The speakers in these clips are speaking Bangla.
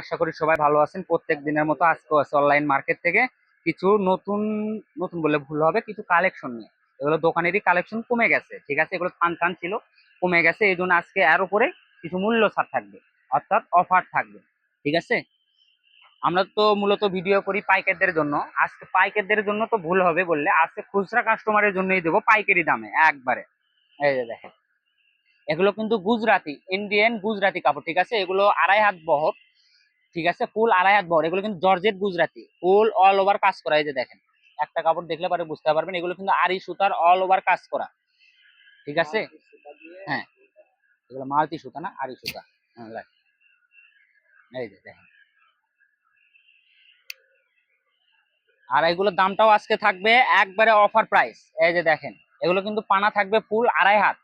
আশা করি সবাই ভালো আছেন। প্রত্যেক দিনের মতো আছে অনলাইন মার্কেট থেকে কিছু নতুন নতুন ভুল হবে, কিছু কালেকশন এগুলো দোকানেরই কালেকশন কমে গেছে, ঠিক আছে? ছিল, কমে গেছে। এই জন্য আজকে কিছু মূল্য ছাড় থাকবে, অর্থাৎ অফার থাকবে, ঠিক আছে? আমরা তো মূলত ভিডিও করি পাইকারদের জন্য। আজকে পাইকারদের জন্য তো ভুল হবে বললে, আজকে খুচরা কাস্টমারের জন্যই দেবো পাইকারি দামে, একবারে। এই যে দেখেন। এগুলো কিন্তু গুজরাটি ইন্ডিয়ান গুজরাটি কাপড় ঠিক আছে? এগুলো আড়াই হাত বহর ঠিক আছে? ফুল আড়াই হাত বহর এগুলো কিন্তু georgette Gujarati full all over কাজ করা এই যে দেখেন। একটা কাপড় দেখলে পরে বুঝতে পারবেন এগুলো কিন্তু আড়ি সুতার অল ওভার কাজ করা ঠিক আছে? হ্যাঁ। এগুলো মালতি সুতা না আড়ি সুতা হ্যাঁ, এই যে দেখেন। আর এগুলোর দামটাও আজকে থাকবে একবারে অফার প্রাইস এই যে দেখেন। এগুলো কিন্তু পানা থাকবে ফুল আড়াই হাত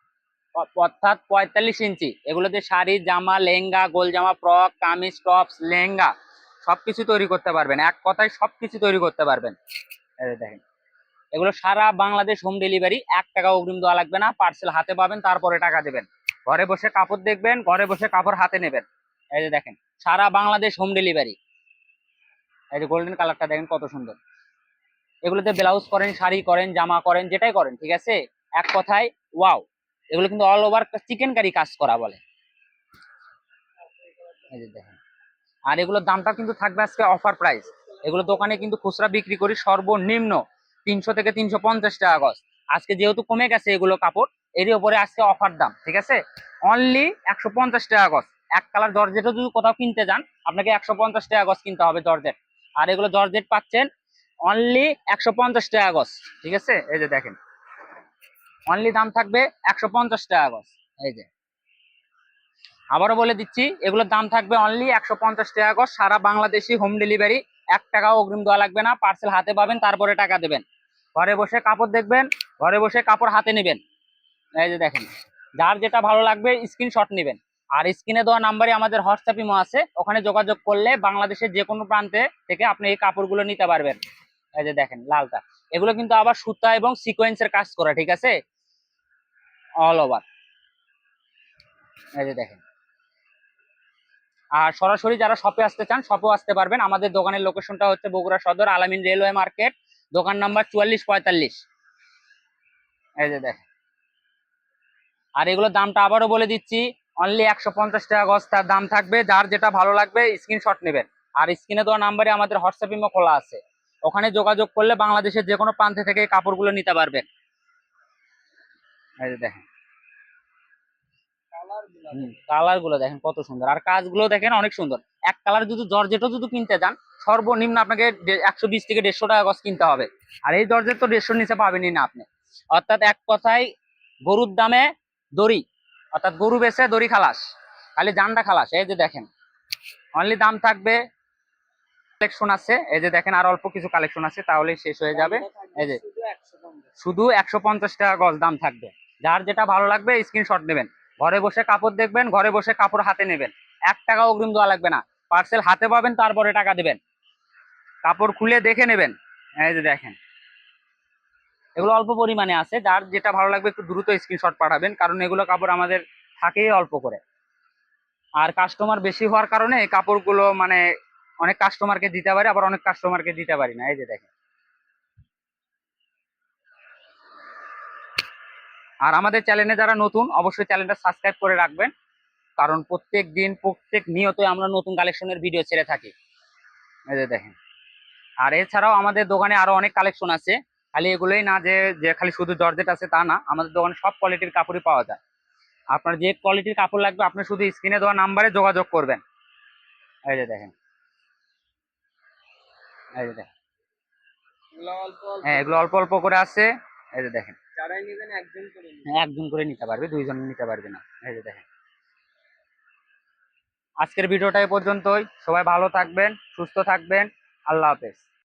অর্থাৎ পঁয়তাল্লিশ ইঞ্চি। এগুলোতে শাড়ি, জামা, লেহেঙ্গা, গোল জামা, ফ্রক, কামিজ, টপস, লেহেঙ্গা সবকিছু তৈরি করতে পারবেন। এক কথায় সবকিছু তৈরি করতে পারবেন। দেখেন, এগুলো সারা বাংলাদেশ হোম ডেলিভারি এক টাকা অগ্রিম দেওয়া লাগবে না পার্সেল হাতে পাবেন, তারপরে টাকা দেবেন। ঘরে বসে কাপড় দেখবেন, ঘরে বসে কাপড় হাতে নেবেন। এই যে দেখেন, সারা বাংলাদেশ হোম ডেলিভারি এই যে গোল্ডেন কালারটা দেখেন কত সুন্দর। এগুলোতে ব্লাউজ করেন, শাড়ি করেন, জামা করেন, যেটাই করেন, ঠিক আছে? এক কথায় ওয়াও এগুলো কিন্তু অল ওভার চিকেন কারি কাজ করা বলে। দেখেন। আর এগুলোর দামটা কিন্তু থাকবে আজকে অফার প্রাইস এগুলো দোকানে কিন্তু খুচরা বিক্রি করি সর্বনিম্ন তিনশো থেকে তিনশো পঞ্চাশ টাকা গজ আজকে যেহেতু কমে গেছে এগুলো কাপড়, এরই উপরে আজকে অফার দাম, ঠিক আছে? অনলি একশো পঞ্চাশ টাকা গজ এক কালার জর্জেটও যদি কোথাও কিনতে যান, আপনাকে একশো পঞ্চাশ টাকা গজ কিনতে হবে জর্জেট আর এগুলো জর্জেট পাচ্ছেন অনলি একশো পঞ্চাশ টাকা গজ ঠিক আছে? এই যে দেখেন। অনলি দাম থাকবে একশো পঞ্চাশ টাকা গজ এই যে। আবারও বলে দিচ্ছি, এগুলোর দাম থাকবে অনলি একশো পঞ্চাশ টাকা গজ সারা বাংলাদেশি হোম ডেলিভারি এক টাকাও অগ্রিম দেওয়া লাগবে না। পার্সেল হাতে পাবেন, তারপরে টাকা দেবেন। ঘরে বসে কাপড় দেখবেন, ঘরে বসে কাপড় হাতে নেবেন। এই যে দেখেন, যার যেটা ভালো লাগবে স্ক্রিনশট নেবেন। আর স্ক্রিনে দেওয়া নাম্বারে আমাদের হোয়াটসঅ্যাপ ইমো আছে, ওখানে যোগাযোগ করলে বাংলাদেশের যে কোনো প্রান্তে থেকে আপনি এই কাপড়গুলো নিতে পারবেন। এই যে দেখেন, লালটা। এগুলো কিন্তু আবার সুতা এবং সিকোয়েন্সের কাজ করা, ঠিক আছে? অল ওভার এই যে দেখেন। আর সরাসরি যারা শপে আসতে চান শপেও আসতে পারবেন। আমাদের দোকানের লোকেশনটা হচ্ছে বগুড়া সদর, আলামিন রেলওয়ে মার্কেট দোকান নাম্বার চুয়াল্লিশ পঁয়তাল্লিশ। এই যে দেখেন। আর এগুলোর দামটা আবারও বলে দিচ্ছি অনলি একশো পঞ্চাশ টাকা গজ তার দাম থাকবে। যার যেটা ভালো লাগবে স্ক্রিনশট নেবেন। আর স্ক্রিনে দেওয়া নাম্বারে আমাদের হোয়াটসঅ্যাপ ইমো খোলা আছে। ওখানে যোগাযোগ করলে বাংলাদেশের যে কোনো প্রান্তে থেকে কাপড়গুলো নিতে পারবেন। এই দেখেন। কালারগুলো দেখেন। কত সুন্দর। আর কাজগুলো দেখেন অনেক সুন্দর। এক কালার যদি জর্জেটও যদি কিনতে যান সর্বনিম্ন আপনাকে একশো বিশ থেকে দেড়শো টাকা গজ কিনতে হবে। আর এই জর্জেট তো দেড়শোর নিচে পাবেনই না আপনি। অর্থাৎ এক কথায় গরুর দামে দড়ি অর্থাৎ গরু বেচে দড়ি খালাস খালি জানটা খালাস। এই যে দেখেন অনলি দাম থাকবে কালেকশন আছে। এই যে দেখেন আর অল্প কিছু কালেকশন আছে তাহলেই শেষ হয়ে যাবে। এই যে শুধু একশো পঞ্চাশ। টাকা গজ দাম থাকবে। যার যেটা ভালো লাগবে স্ক্রিনশট নেবেন। ঘরে বসে কাপড় দেখবেন, ঘরে বসে কাপড় হাতে নেবেন। এক টাকা অগ্রিম দেওয়া লাগবে না। পার্সেল হাতে পাবেন, তারপরে টাকা দেবেন। কাপড় খুলে দেখে নেবেন। এই যে দেখেন। এগুলো অল্প পরিমাণে আছে। যার যেটা ভালো লাগবে একটু দ্রুত স্ক্রিনশট পাঠাবেন, কারণ এগুলো কাপড় আমাদের থাকেই অল্প করে। আর কাস্টমার বেশি হওয়ার কারণে এই কাপড়গুলো মানে অনেক কাস্টমারকে দিতে পারি, আবার অনেক কাস্টমারকে দিতে পারি না। এই যে দেখেন। আর আমাদের চ্যানেলে যারা নতুন অবশ্যই চ্যানেলটা সাবস্ক্রাইব করে রাখবেন। কারণ প্রত্যেক দিন প্রত্যেক নিয়তই আমরা নতুন কালেকশনের ভিডিও ছেড়ে থাকি। এই যে দেখেন। আর এছাড়াও আমাদের দোকানে আরও অনেক কালেকশন আছে। খালি এগুলোই না যে যে খালি শুধু জর্জেট আছে তা না আমাদের দোকানে সব কোয়ালিটির কাপড়ই পাওয়া যায়। আপনার যে কোয়ালিটির কাপড় লাগবে আপনি শুধু স্ক্রিনে দেওয়া নাম্বারে যোগাযোগ করবেন। এই যে দেখেন। এই যে দেখেন। হ্যাঁ এগুলো অল্প অল্প করে আছে। এই যে দেখেন। যারাই নেবেন একজন করে হ্যাঁ, একজন করে নিতে পারবে দুইজন নিতে পারবে না। এই যে দেখেন। আজকের ভিডিওটা এ পর্যন্তই। সবাই ভালো থাকবেন সুস্থ থাকবেন। আল্লাহ হাফেজ।